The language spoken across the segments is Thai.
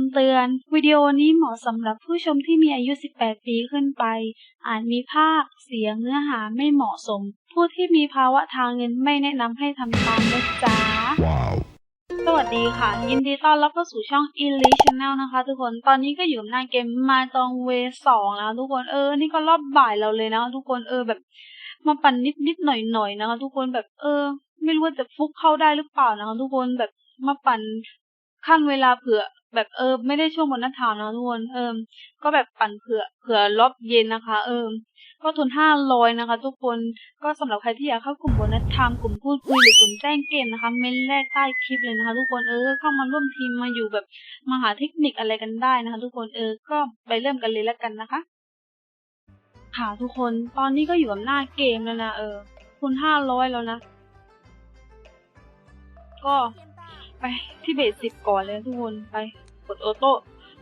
ำเตือน วิดีโอนี้เหมาะสำหรับผู้ชมที่มีอายุ 18 ปีขึ้นไป อาจมีภาพ เสียงเนื้อหาไม่เหมาะสม ผู้ที่มีภาวะทางเงินไม่แนะนำให้ทำตามนะจ๊ะ Wow. สวัสดีค่ะ ยินดีต้อนรับเข้าสู่ช่อง e l i Channel นะคะ ทุกคน ตอนนี้ก็อยู่กับหน้าเกมมาจองเวสองแล้วทุกคน เออ นี่ก็รอบบ่ายเราเลยนะ ทุกคน เออแบบ มาปั่นนิดนิดหน่อยหน่อยๆนะคะ ทุกคน แบบ เออ ไม่รู้ว่าจะฟุกเข้าได้หรือเปล่านะคะ ทุกคน แบบ มาปั่นขั้นเวลาเผื่อ แบบเออไม่ได้ช่วงบนหน้าถามนะทุกคนเออก็แบบปั่นเผื่อเผื่อรอบเย็นนะคะ เออก็ทุนห้าร้อยนะคะ ทุกคนก็สำหรับใครที่อยากเข้ากลุ่มโบนัสไทม์กลุ่มพูดคุยหรือกลุ่มแจ้งเกมนะคะ เมนแรกใต้คลิปเลยนะคะ ทุกคนเออเข้ามาร่วมทีมมาอยู่แบบมาหาเทคนิคอะไรกันได้นะคะ ทุกคนเออก็ไปเริ่มกันเลยแล้วกันนะคะ ค่ะทุกคนตอนนี้ก็อยู่กับหน้าเกมแล้วนะเออทุนห้าร้อยแล้วนะ ก็ไปที่เบสสิบก่อนเลยทุกคนไป ดออโต้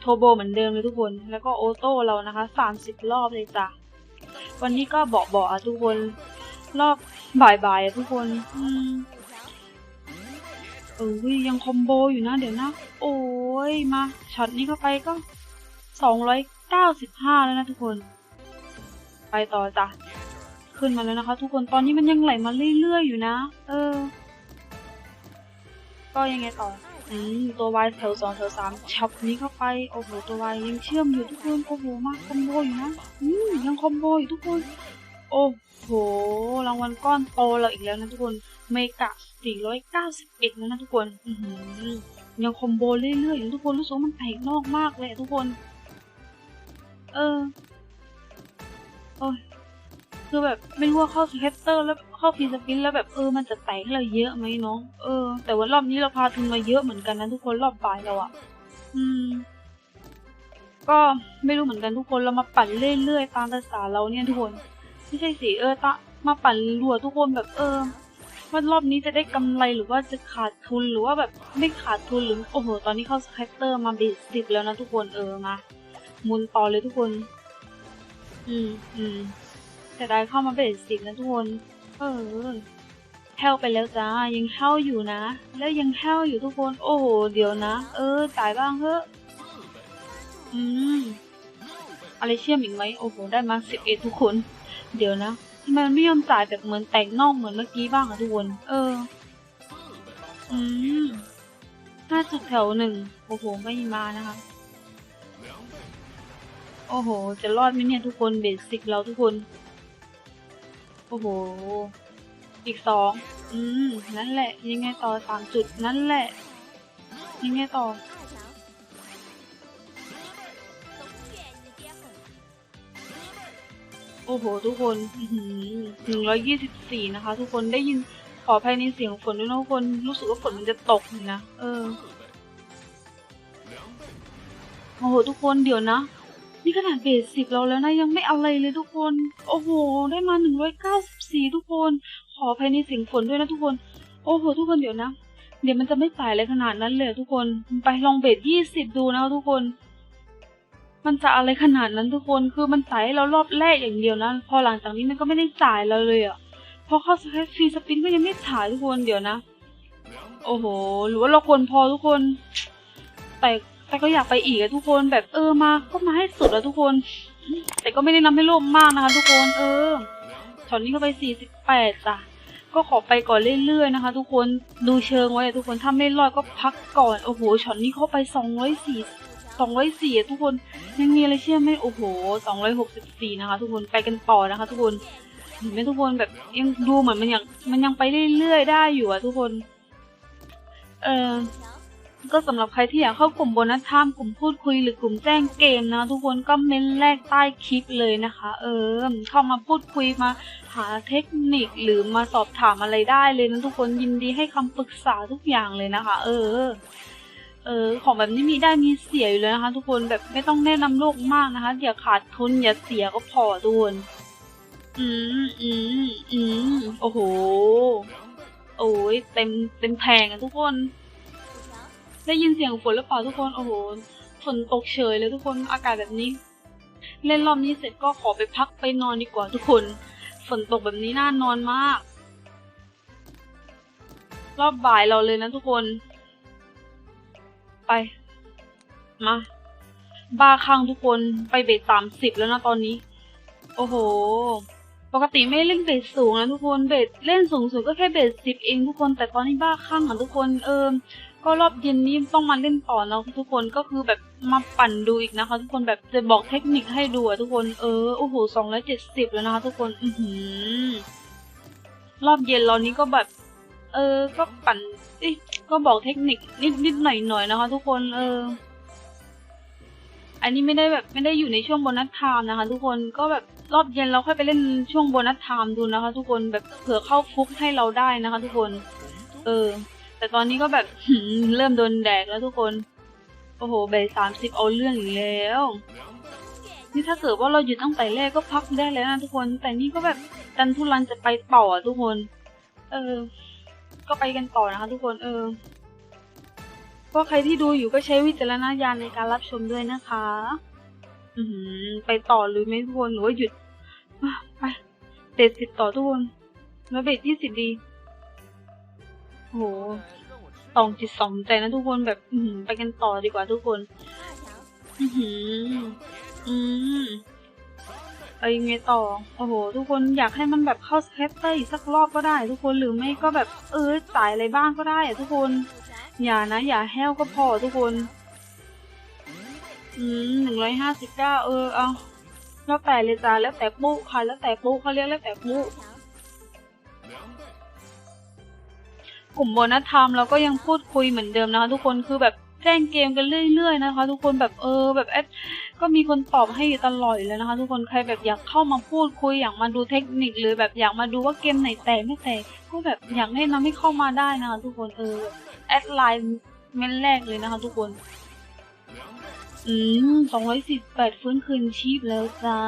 โทโบเหมือนเดิมเลยทุกคน แล้วก็ออโต้เรานะคะสามสิบรอบเลยจ้ะ วันนี้ก็บอกบอกอะทุกคน รอบบ่ายๆอะทุกคนอืมเออยังคอมโบอยู่นะ เดี๋ยวนะ โอ้ยมาช็อตนี้เข้าไปก็สองร้อยเก้าสิบห้าแล้วนะทุกคน ไปต่อจ้ะ ขึ้นมาแล้วนะคะ ทุกคนตอนนี้มันยังไหลมาเรื่อยๆอยู่นะ เออ ก็ยังไงต่อ อืมตัววายแถวสองแถวสามช็อปนี้เข้าไป โอ้โห ตัววายยังเชื่อมอยู่ทุกคน โอ้โห มากคอมโบอยู่นะ อืมยังคอมโบอยู่ทุกคน โอ้โห รางวัลก้อนโตเราอีกแล้วนะทุกคน เมกะ491แล้วนะทุกคน อือยังคอมโบเรื่อยๆอยู่ทุกคน รู้สึกมันแตกนอกมากเลยทุกคน เออ โอ้ย คือแบบไม่รู้ว่าเข้าสเก็ตเตอร์แล้วเข้าฟีสปินแล้วแบบเออมันจะแตกให้เราเยอะไหมเนาะเออ แต่ว่ารอบนี้เราพาทุนมาเยอะเหมือนกันนะทุกคนรอบบ่ายเราอะอืม ก็ไม่รู้เหมือนกันทุกคนเรามาปั่นเรื่อยๆตามภาษาเราเนี่ยทุกคนไม่ใช่สิเออตะมาปั่นรัวทุกคนแบบเออว่ารอบนี้จะได้กำไรหรือว่าจะขาดทุนหรือว่าแบบไม่ขาดทุนหรือโอ้โหตอนนี้เข้าสเก็ตเตอร์มาเบสสิบแล้วนะทุกคนเออมาหมุนต่อเลยทุกคน อืมอืม แต่ได้เข้ามาเบสสิบนะทุกคน เออแฮวไปแล้วจ้า ยังแฮวอยู่นะ แล้วยังแฮวอยู่ทุกคน โอ้โห เดี๋ยวนะ เออจ่ายบ้างเถอะ อืม อะไรเชื่อมอีกไหม โอ้โห ได้มาสิบเอ็ดทุกคน เดี๋ยวนะทำไมมันไม่ยอมจ่ายแบบเหมือนแตกนอกเหมือนเมื่อกี้บ้างอะทุกคน เออ อืมห้าจุดแถวหนึ่ง โอ้โห ไม่มานะคะ โอ้โห จะรอดไหมเนี่ยทุกคน เบสิกเราทุกคน โอ้โห อีกสอง อืม นั่นแหละ ยังไงต่อสามจุด นั่นแหละ ยังไงต่อ โอ้โห ทุกคนหนึ่งร้อยยี่สิบสี่นะคะ ทุกคน ได้ยิน ขอภัยในเสียงฝนด้วยนะทุกคน รู้สึกว่าฝนมันจะตกอยู่นะ เออ โอ้โห ทุกคน เดี๋ยวนะ นี่ขนาดเบสสิบเราแล้วนะยังไม่อะไรเลยทุกคน โอ้โห ได้มาหนึ่งร้อยเก้าสิบสี่ทุกคน ขอภัยในเสียงฝนด้วยนะทุกคน โอ้โห ทุกคนเดี๋ยวนะ เดี๋ยวมันจะไม่จ่ายขนาดนั้นเลยทุกคน ไปลองเบสยี่สิบดูนะทุกคน มันจะอะไรขนาดนั้นทุกคน คือมันจ่ายให้เรารอบแรกอย่างเดียวนะ พอหลังจากนี้มันก็ไม่ได้จ่ายเราเลยอะ่ะ พอเข้าสเปซฟรีสปินก็ยังไม่จ่ายทุกคนเดี๋ยวนะ โอ้โห หรือว่าเราควรพอทุกคน แต่ แต่ก็อยากไปอีกอะทุกคนแบบเออมาก็มาให้สุดอะทุกคน แต่ก็ไม่ได้นำให้โลภมากนะคะ ทุกคนเออช็อตนี้เข้าไปสี่สิบแปดจ้ะก็ขอไปก่อนเรื่อยๆนะคะ ทุกคนดูเชิงไว้ทุกคนถ้าไม่รอดก็พักก่อนโอ้โหช็อตนี้เข้าไปสองร้อยสี่สองร้อยสี่ทุกคนยังมีอะไรเชื่อไหมโอ้โหสองร้อยหกสิบสี่นะคะ ทุกคนไปกันต่อนะคะ ทุกคนเห็นไหมทุกคนแบบยังดูเหมือนมันยังมันยังไปเรื่อยๆได้อยู่อะทุกคน เออ ก็สำหรับใครที่อยากเข้ากลุ่มโบนัสไทม์กลุ่มพูดคุยหรือกลุ่มแจ้งเกมนะทุกคนก็เม้นแรกใต้คลิปเลยนะคะ เออ เข้ามาพูดคุยมาหาเทคนิคหรือมาสอบถามอะไรได้เลยนะทุกคนยินดีให้คำปรึกษาทุกอย่างเลยนะคะ เออเออของแบบนี้มีได้มีเสียอยู่เลยนะคะ ทุกคนแบบไม่ต้องแนะนำโลกมากนะคะอย่าขาดทุนอย่าเสียก็พอทุกคนอืมอืมอืมโอ้โหโอ้ยเต็มเต็มแพงอะทุกคน ได้ยินเสียงฝนหรือเปล่าทุกคน โอ้โห ฝนตกเฉยเลยทุกคน อากาศแบบนี้ เล่นรอบนี้เสร็จก็ขอไปพักไปนอนดีกว่าทุกคน ฝนตกแบบนี้น่านอนมาก รอบบ่ายเราเลยนะทุกคน ไป มา บ้าคลั่งทุกคน ไปเบสสามสิบแล้วนะตอนนี้ โอ้โห ปกติไม่เล่นเบสสูงนะทุกคน เบสเล่นสูงสุดก็แค่เบสสิบเองทุกคน แต่ตอนนี้บ้าคลั่งอะทุกคน เออ ก็รอบเย็นนี้ต้องมาเล่นต่อแล้วทุกคนก็คือแบบมาปั่นดูอีกนะคะ ทุกคนแบบจะบอกเทคนิคให้ดูอะทุกคนเออโอ้โหสองร้อยเจ็ดสิบแล้วนะคะ ทุกคนอือหือรอบเย็นเรานี้ก็แบบ เออ ก็ปั่นอ้ยก็บอกเทคนิคนิดนิดหน่อยหน่อยนะคะ ทุกคนเออ อันนี้ไม่ได้แบบไม่ได้อยู่ในช่วงโบนัสไทม์นะคะ ทุกคนก็แบบรอบเย็นเราค่อยไปเล่นช่วงโบนัสไทม์ดูนะคะ ทุกคนแบบเผื่อเข้าฟุกให้เราได้นะคะ ทุกคน เออ แต่ตอนนี้ก็แบบเริ่มโดนแดกแล้วทุกคน โอ้โหเบสสามสิบเอาเรื่องอีกแล้ว นี่ถ้าเกิดว่าเราหยุดตั้งแต่แรกก็พักได้แล้วนะทุกคน แต่นี่ก็แบบดันทุรันจะไปต่อทุกคน เออ ก็ไปกันต่อนะคะ ทุกคน เออก็ใครที่ดูอยู่ก็ใช้วิจารณญาณในการรับชมด้วยนะคะ อืไปต่อหรือไม่ทุกคนหรือว่าหยุด ไปเบสสิบต่อทุกคนแล้วเบสยี่สิบดี โอ้โหสองจิตสองใจนะทุกคนแบบ อืไปกันต่อดีกว่าทุกคน อือหืออืมไปยังไงต่อ โอ้โห ทุกคนอยากให้มันแบบเข้าสแคตเตอร์อีกสักรอบก็ได้ ทุกคนหรือไม่ก็แบบ เออจ่ายอะไรบ้างก็ได้อะทุกคน อย่านะ อย่าแห้วก็พอทุกคน อืมหนึ่งร้อยห้าสิบเก้าเออเอาแล้วแต่เลยจ้าแล้วแต่ปุ๊ค่ะแล้วแต่ปุ๊เขาเรียกแล้วแต่ปุ๊ ลุ่มโบนัธรรม์เราก็ยังพูดคุยเหมือนเดิมนะคะ ทุกคนคือแบบแจ้งเกมกันเรื่อยๆนะคะ ทุกคนแบบเออแบบแอดก็มีคนตอบให้อยู่ตลอดเลยนะคะ ทุกคนใครแบบอยากเข้ามาพูดคุยอยากมาดูเทคนิคหรือแบบอยากมาดูว่าเกมไหนแตกไม่แตกก็แบบอยากแนะนำให้เข้ามาได้นะคะ ทุกคนเออแอดไลน์เม้นแรกเลยนะคะ ทุกคน อืมสองร้อยสิบแปดฟื้นคืนชีพแล้วจ้า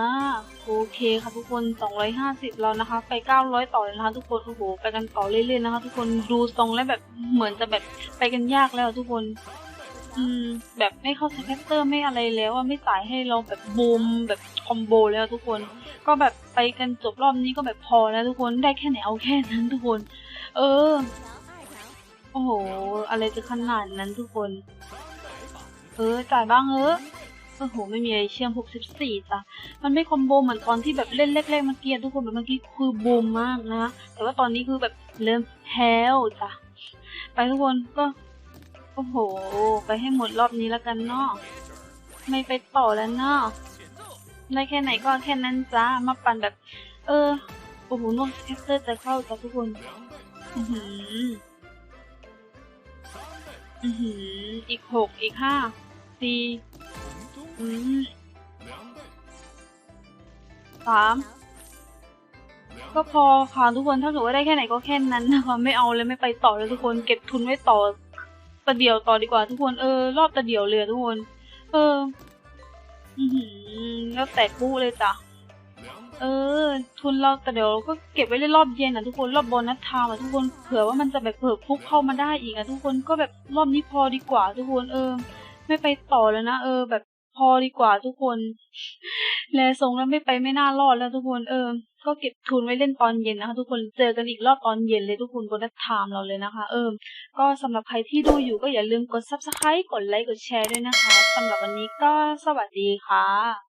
โอเคค่ะทุกคนสองร้อยห้าสิบแล้วนะคะ ไปเก้าร้อยต่อเลยนะคะทุกคน โอ้โห ไปกันต่อเรื่อยๆนะคะ ทุกคน ดูทรงแล้วแบบเหมือนจะแบบไปกันยากแล้วทุกคน อืม แบบไม่เข้าสแคตเตอร์ไม่อะไรแล้วอะไม่จ่ายให้เราแบบบูมแบบคอมโบแล้วทุกคน ก็แบบไปกันจบรอบนี้ก็แบบพอแล้วทุกคน ได้แค่ไหนเอาแค่นั้นทุกคน เออ โอ้โห อะไรจะขนาดนั้นทุกคน เออจ่ายบ้างเออโอ้โหไม่มีอะไรเชื่อม64จ้ะมันไม่คอมโบเหมือนตอนที่แบบเล่นแรกๆเมื่อกี้ทุกคนแบบเมื่อกี้คือบูมมากนะ แต่ว่าตอนนี้คือแบบเริ่มแพ้วจ้ะไปทุกคนก็โอ้โห ไปให้หมดรอบนี้แล้วกันเนาะไม่ไปต่อแล้วเนาะได้แค่ไหนก็แค่นั้นจ้ามาปั่นแบบ เออโอ้โหนวดแคตเตอร์จะเข้าจ้ะทุกคนอือหือ อือหือ อีกหกอีกห้า สี่อืมสามก็พอค่ะทุกคนถ้าเกิดว่าได้แค่ไหนก็แค่นั้นนะคะไม่เอาเลยไม่ไปต่อเลยทุกคนเก็บทุนไว้ต่อตะเดียวต่อดีกว่าทุกคนเออรอบตะเดียวเลยทุกคน เออแล้วแต่กู้เลยจ้ะเออ ทุนเราแต่เดี๋ยวก็เก็บไว้เล่นรอบเย็นอะทุกคนรอบโบนัสไทม์อะทุกคนเผื่อว่ามันจะแบบเผื่อฟุกเข้ามาได้อีกอะทุกคนก็แบบรอบนี้พอดีกว่าทุกคนเออ ไม่ไปต่อแล้วนะเออ แบบพอดีกว่าทุกคน แลทรงแล้วไม่ไปไม่น่ารอดแล้วทุกคนเออ ก็เก็บทุนไว้เล่นตอนเย็นนะคะทุกคนเจอกันอีกรอบตอนเย็นเลยทุกคนบนัสไทม์เราเลยนะคะ เออ ก็สำหรับใครที่ดูอยู่ก็อย่าลืมกด subscribe กดไลค์กดแชร์ด้วยนะคะสำหรับวันนี้ก็สวัสดีค่ะ